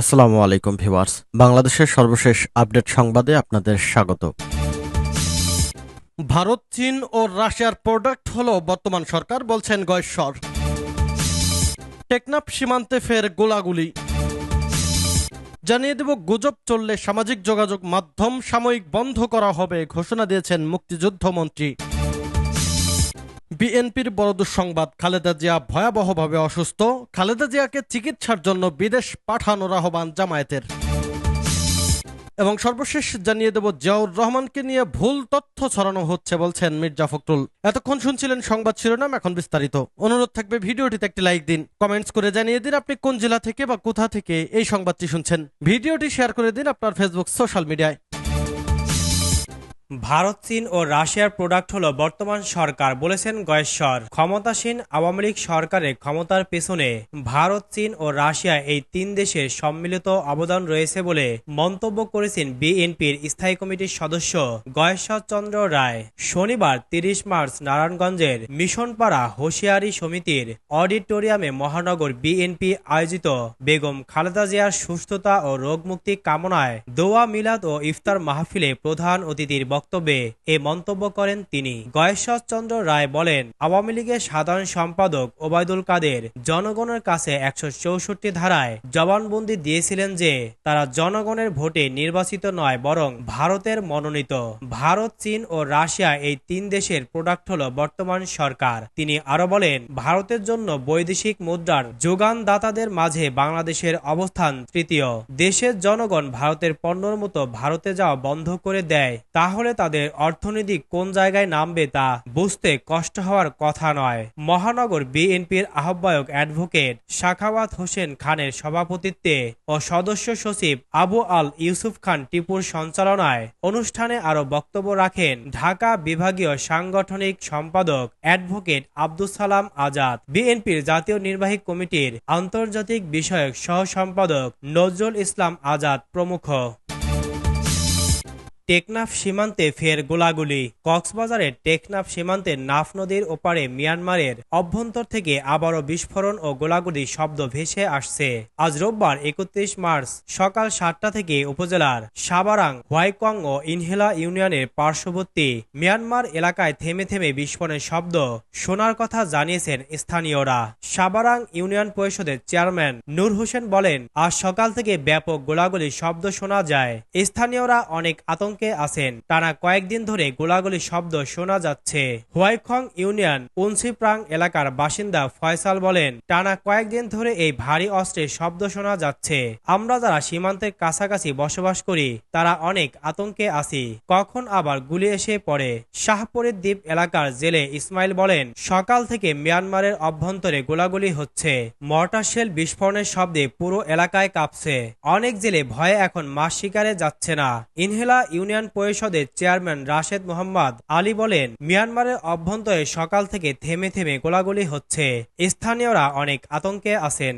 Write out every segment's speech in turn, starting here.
আসসালামু আলাইকুম ভিউয়ার্স। বাংলাদেশের সর্বশেষ আপডেট সংবাদে আপনাদের স্বাগত। ভারত, চীন ও রাশিয়ার প্রোডাক্ট হলো বর্তমান সরকার বলছেন গয়েশ্বর। টেকনাফ সীমান্তে ফের গোলাগুলি। জানিয়ে দেব গুজব চললে সামাজিক যোগাযোগ মাধ্যম সাময়িক বন্ধ করা হবে ঘোষণা দিয়েছেন মুক্তিযুদ্ধ মন্ত্রী বিএনপির বড় দুঃসংবাদ, খালেদা জিয়া ভয়াবহভাবে অসুস্থ। খালেদা জিয়াকে চিকিৎসার জন্য বিদেশ পাঠানোর আহ্বান জামায়াতের। এবং সর্বশেষ জানিয়ে দেব, জিয়াউর রহমানকে নিয়ে ভুল তথ্য ছড়ানো হচ্ছে বলছেন মির্জা ফখরুল। এতক্ষণ শুনছিলেন সংবাদ শিরোনাম, এখন বিস্তারিত। অনুরোধ থাকবে ভিডিওটিতে একটি লাইক দিন, কমেন্টস করে জানিয়ে দিন আপনি কোন জেলা থেকে বা কোথা থেকে এই সংবাদটি শুনছেন। ভিডিওটি শেয়ার করে দিন আপনার ফেসবুক, সোশ্যাল মিডিয়ায়। ভারত, চীন ও রাশিয়ার প্রোডাক্ট হলো বর্তমান সরকার, বলেছেন গয়েশ্বর। ক্ষমতাসীন আওয়ামী লীগ সরকারের ক্ষমতার পেছনে ভারত, চীন ও রাশিয়া এই তিন দেশের সম্মিলিত অবদান রয়েছে বলে মন্তব্য করেছেন বিএনপির স্থায়ী কমিটির সদস্য গয়েশ্বর চন্দ্র রায়। শনিবার তিরিশ মার্চ নারায়ণগঞ্জের মিশনপাড়া হোশিয়ারি সমিতির অডিটোরিয়ামে মহানগর বিএনপি আয়োজিত বেগম খালেদা জিয়ার সুস্থতা ও রোগমুক্তি কামনায় দোয়া মিলাদ ও ইফতার মাহফিলে প্রধান অতিথির বক্তব্যে এ মন্তব্য করেন তিনি। গয়েশ্বর চন্দ্র রায় বলেন, আওয়ামী লীগের সাধারণ সম্পাদক ওবায়দুল কাদের জনগণের কাছে একশো চৌষট্টি ধারায় জবানবন্দি দিয়েছিলেন যে, তারা জনগণের ভোটে নির্বাচিত নয়, বরং ভারতের মনোনীত। ভারত, চীন ও রাশিয়া এই তিন দেশের প্রোডাক্ট হল বর্তমান সরকার। তিনি আরও বলেন, ভারতের জন্য বৈদেশিক মুদ্রার যোগানদাতাদের মাঝে বাংলাদেশের অবস্থান তৃতীয়। দেশের জনগণ ভারতের পণ্যর মতো ভারতে যাওয়া বন্ধ করে দেয়, তাহলে তাদের অর্থনীতি কোন জায়গায় নামবে তা বুঝতে কষ্ট হওয়ার কথা নয়। মহানগর বিএনপির আহ্বায়ক অ্যাডভোকেট শাখাওয়াত হোসেন খানের সভাপতিত্বে ও সদস্য সচিব আবু আল ইউসুফ খান টিপুর সঞ্চালনায় অনুষ্ঠানে আরও বক্তব্য রাখেন ঢাকা বিভাগীয় সাংগঠনিক সম্পাদক অ্যাডভোকেট আব্দুল সালাম আজাদ, বিএনপির জাতীয় নির্বাহী কমিটির আন্তর্জাতিক বিষয়ক সহ সম্পাদক নজরুল ইসলাম আজাদ প্রমুখ। টেকনাফ সীমান্তে ফের গোলাগুলি। কক্সবাজারের টেকনাফ সীমান্তে নাফ নদীর ওপারে মিয়ানমারের অভ্যন্তর থেকে আবারও বিস্ফোরণ ও গোলাগুলি শব্দ ভেসে আসছে। আজ রোববার একত্রিশ মার্চ সকাল সাতটা থেকে উপজেলার সাবারাং, হোয়াইকং ও ইনহেলা ইউনিয়নের পার্শ্ববর্তী মিয়ানমার এলাকায় থেমে থেমে বিস্ফোরণের শব্দ শোনার কথা জানিয়েছেন স্থানীয়রা। সাবারাং ইউনিয়ন পরিষদের চেয়ারম্যান নূর হোসেন বলেন, আজ সকাল থেকে ব্যাপক গোলাগুলি শব্দ শোনা যায়। স্থানীয়রা অনেক আতঙ্ক আতঙ্কে আছেন। টানা কয়েকদিন ধরে গোলাগুলি শব্দ শোনা যাচ্ছে। হোয়াইখং ইউনিয়ন, উনসিপ্রাং এলাকার বাসিন্দা ফয়সাল বলেন, টানা কয়েকদিন ধরে এই ভারী অস্ত্রের শব্দ শোনা যাচ্ছে। আমরা যারা সীমান্তের কাছাকাছি বসবাস করি, তারা অনেক আতঙ্কে আছি। কখন আবার গুলি এসে পড়ে? শাহপুরের দ্বীপ এলাকার জেলে ইসমাইল বলেন, সকাল থেকে মিয়ানমারের অভ্যন্তরে গোলাগুলি হচ্ছে। মর্টার শেল বিস্ফোরণের শব্দে পুরো এলাকায় কাঁপছে। অনেক জেলে ভয়ে এখন মাছ শিকারে যাচ্ছে না। ইনহেলা ইউনিয়ন ইউনিয়ন পরিষদের চেয়ারম্যান রাশেদ মোহাম্মদ আলী বলেন, মিয়ানমারের অভ্যন্তরে সকাল থেকে থেমে থেমে গোলাগুলি হচ্ছে। স্থানীয়রা অনেক আতঙ্কে আছেন।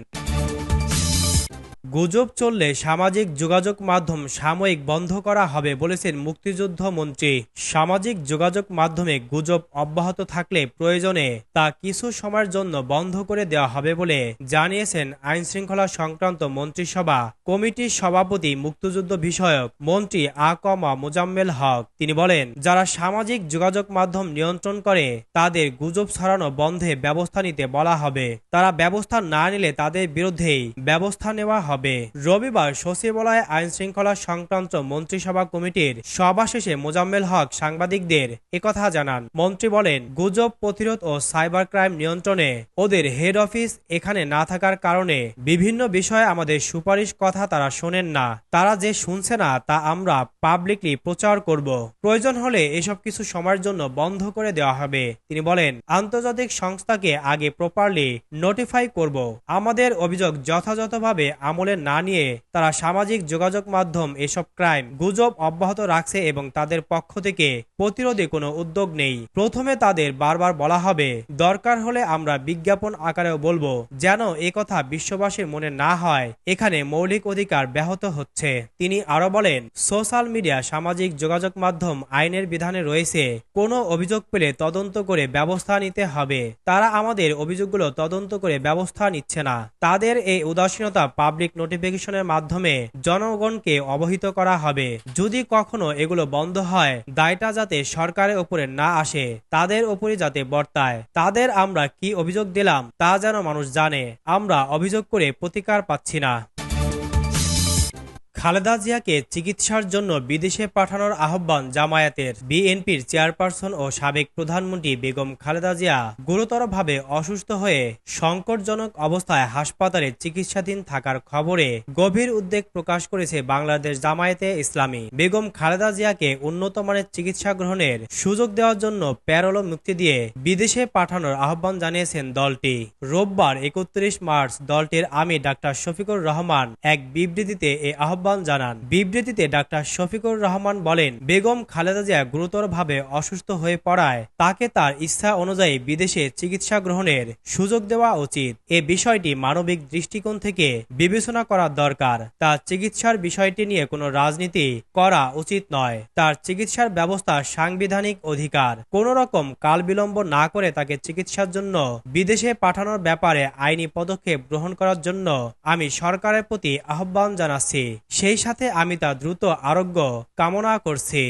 গুজব চললে সামাজিক যোগাযোগ মাধ্যম সাময়িক বন্ধ করা হবে বলেছেন মুক্তিযুদ্ধ মন্ত্রী সামাজিক যোগাযোগ মাধ্যমে গুজব অব্যাহত থাকলে প্রয়োজনে তা কিছু সময়ের জন্য বন্ধ করে দেওয়া হবে বলে জানিয়েছেন আইন শৃঙ্খলা সংক্রান্ত মন্ত্রিসভা কমিটির সভাপতি মুক্তিযুদ্ধ বিষয়ক মন্ত্রী আকমা মোজাম্মেল হক। তিনি বলেন, যারা সামাজিক যোগাযোগ মাধ্যম নিয়ন্ত্রণ করে, তাদের গুজব ছড়ানো বন্ধে ব্যবস্থা নিতে বলা হবে। তারা ব্যবস্থা না নিলে তাদের বিরুদ্ধেই ব্যবস্থা নেওয়া হবে হবে। রবিবার সচিবালয়ে আইন শৃঙ্খলা সংক্রান্ত মন্ত্রিসভা কমিটির সভা শেষে মোজাম্মেল হক সাংবাদিকদের একথা জানান। মন্ত্রী বলেন, গুজব, প্রতিরোধ ও সাইবার ক্রাইম নিয়ন্ত্রণে ওদের হেড অফিস এখানে না থাকার কারণে বিভিন্ন বিষয়ে আমাদের সুপারিশ কথা তারা শোনেন না। তারা যে শুনছে না, তা আমরা পাবলিকলি প্রচার করব। প্রয়োজন হলে এসব কিছু সময়ের জন্য বন্ধ করে দেওয়া হবে। তিনি বলেন, আন্তর্জাতিক সংস্থাকে আগে প্রপারলি নোটিফাই করব। আমাদের অভিযোগ যথাযথভাবে আমলে আমলে না নিয়ে তারা সামাজিক যোগাযোগ মাধ্যম এসব ক্রাইম গুজব অব্যাহত রাখছে এবং তাদের পক্ষ থেকে প্রতিরোধে কোনো উদ্যোগ নেই। প্রথমে তাদের বারবার বলা হবে, দরকার হলে আমরা বিজ্ঞাপন আকারেও বলব যেন কথা বিশ্ববাসীর মনে না হয়। এখানে মৌলিক অধিকার ব্যাহত হচ্ছে। তিনি আরও বলেন, সোশ্যাল মিডিয়া সামাজিক যোগাযোগ মাধ্যম আইনের বিধানে রয়েছে, কোনো অভিযোগ পেলে তদন্ত করে ব্যবস্থা নিতে হবে। তারা আমাদের অভিযোগগুলো তদন্ত করে ব্যবস্থা নিচ্ছে না। তাদের এই উদাসীনতা পাবলিক নোটিফিকেশনের মাধ্যমে জনগণকে অবহিত করা হবে। যদি কখনো এগুলো বন্ধ হয়, দায়টা যাতে সরকারের উপরে না আসে, তাদের উপরে যাতে বর্তায়। তাদের আমরা কি অভিযোগ দিলাম, তা যেন মানুষ জানে। আমরা অভিযোগ করে প্রতিকার পাচ্ছি না। খালেদা জিয়াকে চিকিৎসার জন্য বিদেশে পাঠানোর আহ্বান জামায়াতের। বিএনপির চেয়ারপারসন ও সাবেক প্রধানমন্ত্রী বেগম খালেদা জিয়া গুরুতরভাবে অসুস্থ হয়ে সংকটজনক অবস্থায় হাসপাতালে চিকিৎসাধীন থাকার খবরে গভীর উদ্বেগ প্রকাশ করেছে বাংলাদেশ জামায়াতে ইসলামী। বেগম খালেদা জিয়াকে উন্নত মানের চিকিৎসা গ্রহণের সুযোগ দেওয়ার জন্য প্যারোল মুক্তি দিয়ে বিদেশে পাঠানোর আহ্বান জানিয়েছেন দলটি। রোববার একত্রিশ মার্চ দলটির আমি ডাক্তার শফিকুর রহমান এক বিবৃতিতে এ আহ্বান জানান। বিবৃতিতে ডাক্তার শফিকুর রহমান বলেন, বেগম খালেদা জিয়া গুরুতরভাবে অসুস্থ হয়ে পড়ায় তাকে তার ইচ্ছা অনুযায়ী বিদেশে চিকিৎসা গ্রহণের সুযোগ দেওয়া উচিত। এ বিষয়টি মানবিক দৃষ্টিকোণ থেকে বিবেচনা করা দরকার। তার চিকিৎসার বিষয়টি নিয়ে কোনো রাজনীতি করা উচিত নয়। তার চিকিৎসার ব্যবস্থা সাংবিধানিক অধিকার। কোন রকম কাল বিলম্ব না করে তাকে চিকিৎসার জন্য বিদেশে পাঠানোর ব্যাপারে আইনি পদক্ষেপ গ্রহণ করার জন্য আমি সরকারের প্রতি আহ্বান জানাচ্ছি। সেই সাথে আমি তা দ্রুত আরোগ্য কামনা করছি।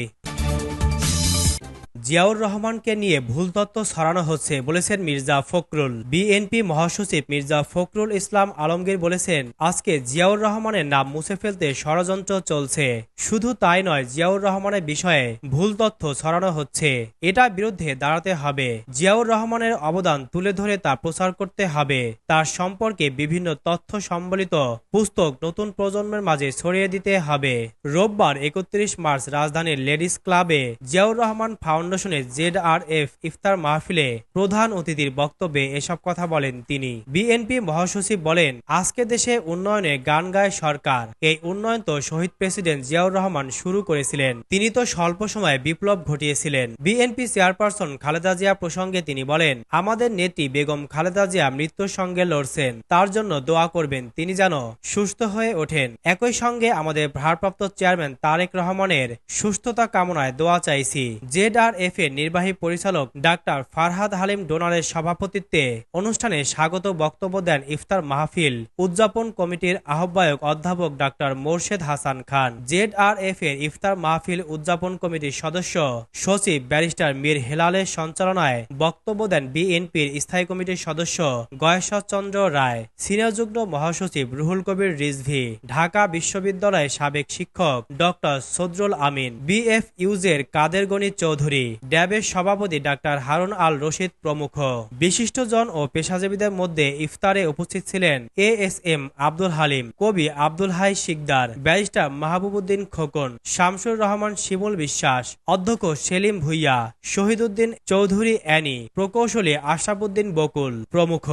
জিয়াউর রহমানকে নিয়ে ভুল তথ্য ছড়ানো হচ্ছে, বলেছেন মির্জা ফখরুল। বিএনপি মহাসচিব মির্জা ফখরুল ইসলাম আলমগীর বলেছেন, আজকে জিয়াউর রহমানের নাম মুছে ফেলতে ষড়যন্ত্র চলছে। শুধু তাই নয়, জিয়াউর রহমানের বিষয়ে ভুল তথ্য ছড়ানো হচ্ছে। এটা বিরুদ্ধে দাঁড়াতে হবে। জিয়াউর রহমানের অবদান তুলে ধরে তা প্রচার করতে হবে। তার সম্পর্কে বিভিন্ন তথ্য সম্বলিত পুস্তক নতুন প্রজন্মের মাঝে ছড়িয়ে দিতে হবে। রোববার একত্রিশ মার্চ রাজধানীর লেডিস ক্লাবে জিয়াউর রহমান ফাউন্ডেশনে জেড আর এফ ইফতার মাহফিলে প্রধান অতিথির বক্তব্যে এসব কথা বলেন তিনি। বিএনপি মহাসচিব বলেন, আজকে দেশে উন্নয়নে গান গায় সরকার। এই উন্নয়ন তো শহীদ প্রেসিডেন্ট জিয়াউর রহমান শুরু করেছিলেন। তিনি তো স্বল্প সময়ে বিপ্লব ঘটিয়েছিলেন। বিএনপি চেয়ারপারসন খালেদা জিয়া প্রসঙ্গে তিনি বলেন, আমাদের নেত্রী বেগম খালেদা জিয়া মৃত্যুর সঙ্গে লড়ছেন। তার জন্য দোয়া করবেন। তিনি যেন সুস্থ হয়ে ওঠেন। একই সঙ্গে আমাদের ভারপ্রাপ্ত চেয়ারম্যান তারেক রহমানের সুস্থতা কামনায় দোয়া চাইছি। জেড আর এফ এর নির্বাহী পরিচালক ডাক্তার ফারহাদ হালিম ডোনারের সভাপতিত্বে অনুষ্ঠানে স্বাগত বক্তব্য দেন ইফতার মাহফিল উদযাপন কমিটির আহ্বায়ক অধ্যাপক doctor Morshed Hasan Khan. Z R F এর ইফতার মাহফিল উদযাপন কমিটির সদস্য সচিব ব্যারিস্টার মীর হেলালের সঞ্চালনায় বক্তব্য দেন বিএনপির স্থায়ী কমিটির সদস্য গয়েশ্বর চন্দ্র রায়। সিনিয়র যুগ্ম মহাসচিব রুহুল কবির রিজভি। ঢাকা বিশ্ববিদ্যালয়ের সাবেক শিক্ষক ডক্টর সদরুল আমিন। বিএফ ইউজের কাদের গণিত চৌধুরী। ড্যাবের সভাপতি ডাক্তার হারুন আল রশিদ প্রমুখ। বিশিষ্টজন ও পেশাজীবীদের মধ্যে ইফতারে উপস্থিত ছিলেন A S M Abdul Halim, কবি আব্দুল হাই শিকদার, ব্যারিস্টার মাহবুবুদ্দিন খোকন, শামসুর রহমান শিমুল বিশ্বাস, অধ্যক্ষ সেলিম ভুইয়া শহীদুদ্দিন চৌধুরী অ্যানি, প্রকৌশলী আশরাফুদ্দিন বকুল প্রমুখ।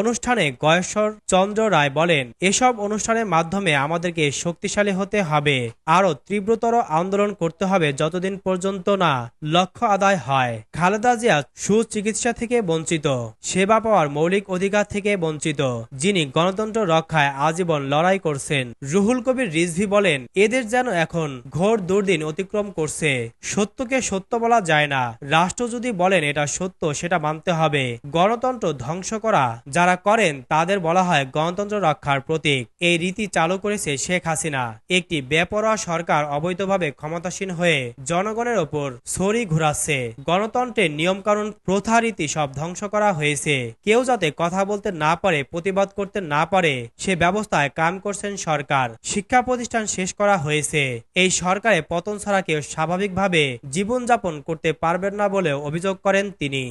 অনুষ্ঠানে গয়েশ্বর চন্দ্র রায় বলেন, এসব অনুষ্ঠানের মাধ্যমে আমাদেরকে শক্তিশালী হতে হবে, আরও তীব্রতর আন্দোলন করতে হবে যতদিন পর্যন্ত না, লক্ষ্য আদায় হয়। খালেদা জিয়া সুচিকিৎসা থেকে বঞ্চিত। সেবা পাওয়ার মৌলিক অধিকার থেকে বঞ্চিত, যিনি গণতন্ত্র রক্ষায় আজীবন লড়াই করছেন। রুহুল কবির রিজভি বলেন, এদের যেন এখন ঘোর দুর্দিন অতিক্রম করছে। সত্যকে সত্য বলা যায় না। রাষ্ট্র যদি বলেন এটা সত্য, সেটা মানতে হবে। গণতন্ত্র ধ্বংস করা, যারা করেন তাদের বলা হয় গণতন্ত্র রক্ষার প্রতীক। এই রীতি চালু করেছে শেখ হাসিনা। একটি বেপরোয়া সরকার অবৈধভাবে ক্ষমতাসীন হয়ে জনগণের ওপর ছড়ি ঘুরাচ্ছে গণতন্ত্রের নিয়মকানুন প্রথা রীতি সব ধ্বংস করা হয়েছে। কেউ যাতে কথা বলতে না পারে, প্রতিবাদ করতে না পারে, সে ব্যবস্থায় কাম করছেন সরকার। শিক্ষা প্রতিষ্ঠান শেষ করা হয়েছে। এই সরকারে পতন ছাড়া কেউ স্বাভাবিকভাবে জীবনযাপন করতে পারবেন না বলেও অভিযোগ করেন তিনি।